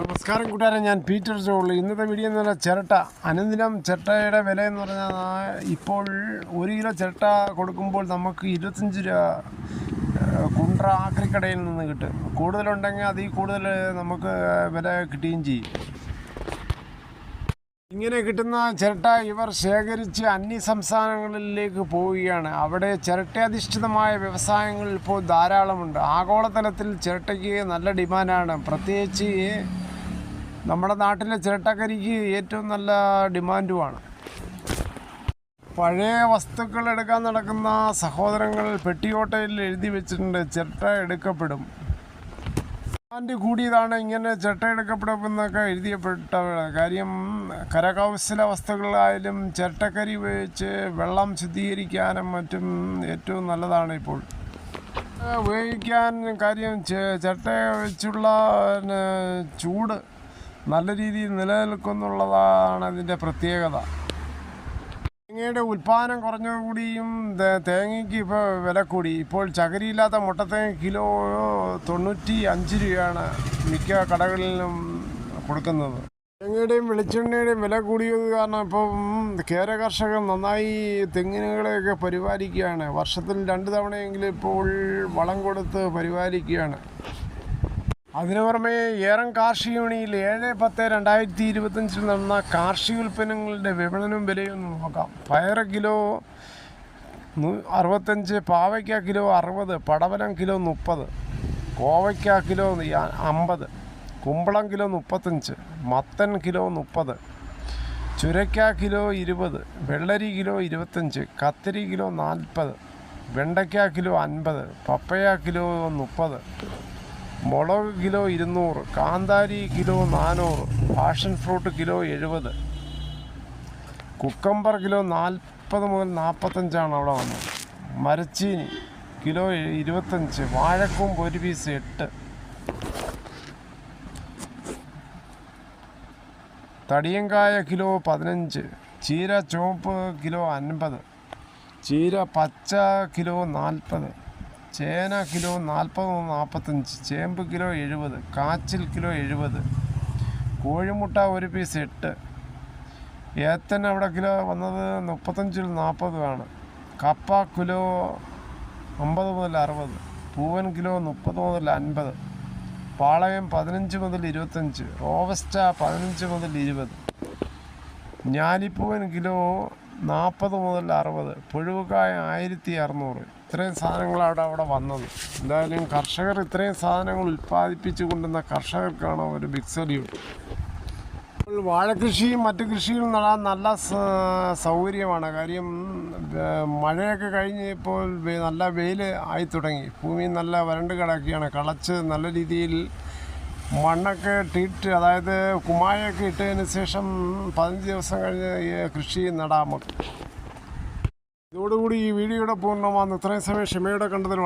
നമസ്കാരം കൂട്ടുകാരെ ഞാൻ പീറ്റർ ജോളി. ഇന്നത്തെ വീഡിയോ എന്ന് പറഞ്ഞാൽ ചിരട്ട. അനുദിനം ചിരട്ടയുടെ വില എന്ന് പറഞ്ഞാൽ ഇപ്പോൾ ഒരു കിലോ ചിരട്ട കൊടുക്കുമ്പോൾ നമുക്ക് ഇരുപത്തഞ്ച് രൂപ കുണ്ട്ര ആക്രിക്കടയിൽ നിന്ന് കിട്ടും. കൂടുതലുണ്ടെങ്കിൽ അതിൽ കൂടുതൽ നമുക്ക് വില കിട്ടുകയും ചെയ്യും. ഇങ്ങനെ കിട്ടുന്ന ചിരട്ട ഇവർ ശേഖരിച്ച് അന്യ സംസ്ഥാനങ്ങളിലേക്ക് പോവുകയാണ്. അവിടെ ചിരട്ടയധിഷ്ഠിതമായ വ്യവസായങ്ങൾ ഇപ്പോൾ ധാരാളമുണ്ട്. ആഗോളതലത്തിൽ ചിരട്ടയ്ക്ക് നല്ല ഡിമാൻഡാണ്. പ്രത്യേകിച്ച് നമ്മുടെ നാട്ടിലെ ചിരട്ടക്കരിക്ക് ഏറ്റവും നല്ല ഡിമാൻഡുമാണ്. പഴയ വസ്തുക്കൾ എടുക്കാൻ നടക്കുന്ന സഹോദരങ്ങൾ പെട്ടിയോട്ടയിൽ എഴുതി വെച്ചിട്ടുണ്ട് ചിരട്ട എടുക്കപ്പെടും. ഡിമാൻഡ് കൂടിയതാണ് ഇങ്ങനെ ചിരട്ട എടുക്കപ്പെടുമെന്നൊക്കെ എഴുതിയപ്പെട്ട കാര്യം. കരകൗശല വസ്തുക്കളായാലും ചിരട്ടക്കരി ഉപയോഗിച്ച് വെള്ളം ശുദ്ധീകരിക്കാനും മറ്റും ഏറ്റവും നല്ലതാണ് ഇപ്പോൾ. ഉപയോഗിക്കാൻ കാര്യം ചിരട്ട വെച്ചുള്ള ചൂട് നല്ല രീതിയിൽ നിലനിൽക്കുന്നുള്ളതാണ് അതിന്റെ പ്രത്യേകത. തേങ്ങയുടെ ഉൽപ്പാദനം കുറഞ്ഞുകൂടിയും തേങ്ങയ്ക്ക് ഇപ്പോൾ വില കൂടി ഇപ്പോൾ ചകരിയില്ലാത്ത മുട്ടത്തേങ്ങ കിലോ തൊണ്ണൂറ്റി അഞ്ച് രൂപയാണ് മിക്ക കടകളിലും കൊടുക്കുന്നത്. തേങ്ങയുടെയും വെളിച്ചെണ്ണയുടെയും വില കൂടിയത് കാരണം ഇപ്പം കേര കർഷകർ നന്നായി തെങ്ങിനുകളെയൊക്കെ പരിപാലിക്കുകയാണ്. വർഷത്തിൽ രണ്ട് തവണയെങ്കിലും ഇപ്പോൾ വളം കൊടുത്ത് പരിപാലിക്കുകയാണ്. അതിനു പുറമെ ഏറം കാർഷിക വിപണിയിൽ ഏഴ് പത്ത് രണ്ടായിരത്തി ഇരുപത്തഞ്ചിൽ നടന്ന കാർഷിക ഉൽപ്പന്നങ്ങളുടെ വിപണനം വിലയും നോക്കാം. പയർ കിലോ അറുപത്തഞ്ച് പാവയ്ക്ക കിലോ അറുപത് പടവലം കിലോ മുപ്പത് കോവയ്ക്ക കിലോ അമ്പത് കുമ്പളം കിലോ മുപ്പത്തഞ്ച് മത്തൻ കിലോ മുപ്പത് ചുരയ്ക്ക കിലോ ഇരുപത് വെള്ളരി കിലോ ഇരുപത്തഞ്ച് കത്തിരി കിലോ നാൽപ്പത് വെണ്ടയ്ക്ക കിലോ അൻപത് പപ്പയ കിലോ മുപ്പത് മുളക് കിലോ ഇരുന്നൂറ് കാന്താരി കിലോ നാനൂറ് പാഷൻ ഫ്രൂട്ട് കിലോ എഴുപത് കുക്കമ്പർ കിലോ നാൽപ്പത് മുതൽ നാൽപ്പത്തഞ്ചാണ് അവിടെ വന്നത്. മരച്ചീനി കിലോ ഇരുപത്തഞ്ച് വാഴക്കൂമ്പ് ഒരു പീസ് എട്ട് തടിയങ്കായ കിലോ പതിനഞ്ച് ചീര ചുവപ്പ് കിലോ അൻപത് ചീര പച്ച കിലോ നാൽപ്പത് ചേന കിലോ നാൽപ്പത് നാൽപ്പത്തഞ്ച് ചേമ്പ് കിലോ എഴുപത് കാച്ചിൽ കിലോ എഴുപത് കോഴിമുട്ട ഒരു പീസ് എട്ട്. ഏത്തൻ അവിടെ കിലോ വന്നത് മുപ്പത്തഞ്ചിൽ നാൽപ്പതുമാണ് കപ്പ കിലോ അമ്പത് മുതൽ അറുപത് പൂവൻ കിലോ മുപ്പത് മുതൽ അൻപത് പാളയം പതിനഞ്ച് മുതൽ ഇരുപത്തഞ്ച് റോവസ്റ്റ പതിനഞ്ച് മുതൽ ഇരുപത് ഞാലിപ്പൂവൻ കിലോ നാൽപ്പത് മുതൽ അറുപത്. പുഴുവക്കായ ആയിരത്തി അറുന്നൂറ് ഇത്രയും സാധനങ്ങളാണ് അവിടെ വന്നത്. എന്തായാലും കർഷകർ ഇത്രയും സാധനങ്ങൾ ഉൽപ്പാദിപ്പിച്ചു കൊണ്ടുവന്ന കർഷകർക്കാണ് ഒരു ബിഗ് സല്യൂട്ട് വാഴകൃഷിയും മറ്റു കൃഷിയും നടാൻ നല്ല സൗകര്യമാണ്. കാര്യം മഴയൊക്കെ കഴിഞ്ഞ് ഇപ്പോൾ നല്ല വെയിൽ ആയി തുടങ്ങി. ഭൂമി നല്ല വരണ്ട് കിടക്കുകയാണ്. കളച്ച് നല്ല രീതിയിൽ മണ്ണൊക്കെ ഇട്ടിട്ട് അതായത് കുമ്മായൊക്കെ ഇട്ടതിന് ശേഷം പതിനഞ്ച് ദിവസം കഴിഞ്ഞ് കൃഷി നടാമോ ഇതോടുകൂടി ഈ വീഡിയോയുടെ പൂർണമാകുന്നു ഇത്രയും സമയം ക്ഷമയോടെ കണ്ടതിൽ